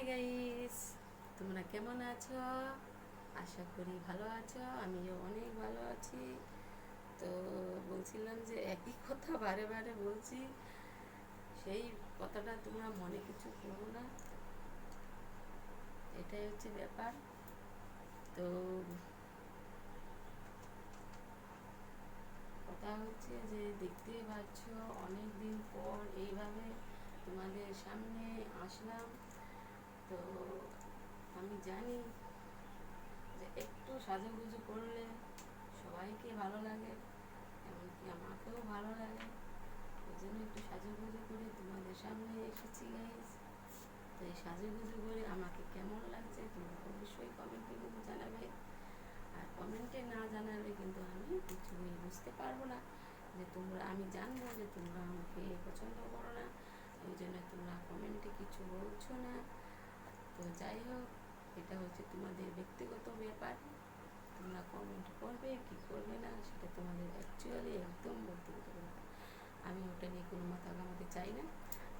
Hi guys তোমরা কেমন আছো? আশা করি ভালো আছো, আমিও অনেক ভালো আছি। তো বলছিলাম যে একই কথা বারে বারে বলছি, সেই কথাটা তোমরা মনে কিছু করো না। এটাই হচ্ছে ব্যাপার। তো কথা হচ্ছে যে দেখতে পাচ্ছ অনেক দিন পর এইভাবে তোমাদের সামনে আসলাম। তো আমি জানি যে একটু সাজুগুজু করলে সবাইকে ভালো লাগে, এমনকি আমাকেও ভালো লাগে। ওই জন্য একটু সাজুগুজু করে তোমাদের সামনে এসেছি গাইস তো এই সাজুগুজু করে আমাকে কেমন লাগছে তোমরা অবশ্যই কমেন্টে কিন্তু জানাবে। আর কমেন্টে না জানালে কিন্তু আমি কিছুই বুঝতে পারব না যে তোমরা, আমি জানব যে তোমরা আমাকে পছন্দ করো না। ওই জন্য তোমরা কমেন্টে কিছু বলছো না। তো যাই হোক এটা হচ্ছে তোমাদের ব্যক্তিগত ব্যাপার। তোমরা কমেন্ট করবে, কি করবে না, সেটা তোমাদের অ্যাকচুয়ালি একদম ব্যক্তিগত ব্যাপার। আমি ওটা নিয়ে কোনো মাথা ঘামাতে চাই না।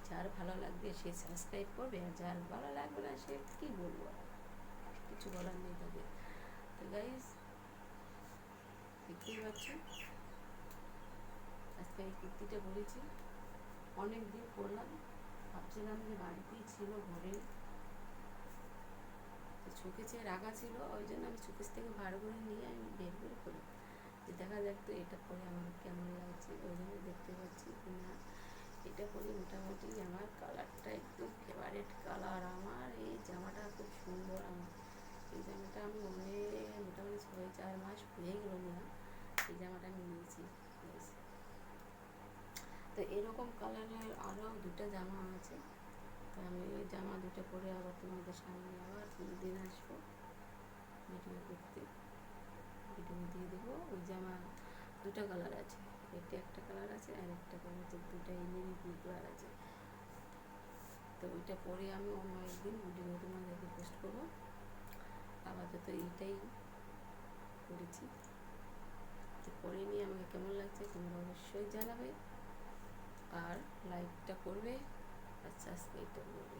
যার ভালো লাগবে সে সাবস্ক্রাইব করবে, আর যার ভালো লাগবে না সে কী বলব? কিছু বলার নেই তাদের। তো গাইজ দেখতেই পাচ্ছ? আজকে এই কুর্তিটা পরেছি অনেক দিন পরলাম ভাবছিলাম যে বাড়িতেই ছিল ঘরে। শোকেছে রাগা ছিল, ওই জন্য আমি শোকেস থেকে বার করে নিয়ে আমি বের করে করি যে দেখা যাক তো এটা পরে আমার কেমন লাগছে, ওই জন্য দেখতে পাচ্ছি কি না, এটা পরে মোটামুটি আমার কালারটা একদম ফেভারেট কালার আমার এই জামাটা খুব সুন্দর আমার। এই জামাটা আমি অনেক, মোটামুটি ছয়, চার মাস হয়ে গেল না, এই জামাটা আমি নিয়েছি. তো এরকম কালারের আরও দুটো জামা আছে। পরে আবার তোমাদের সামনে আবার দিন আসব ভিডিও করতে ভিডিও দিয়ে দেবো। ওই জামা দুটো কালার আছে। এটা একটা কালার আছে আর একটা কালার আছে দুটো নেভি ব্লু কালার আছে। তো ওইটা পরে আমি অন্য একদিন ভিডিও তোমাদেরকে পোস্ট করব। আপাতত এইটাই করেছি। তো পরে নিয়ে আমাকে কেমন লাগছে তোমরা অবশ্যই জানাবে। আর লাইকটা করবে আর সাবস্ক্রাইবটা করবে।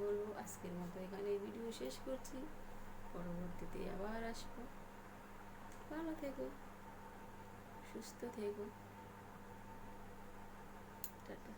বলব, আজকের মতো এখানে ভিডিও শেষ করছি। পরবর্তীতে আবার আসব। ভালো থেকো, সুস্থ থেকো। টাটা।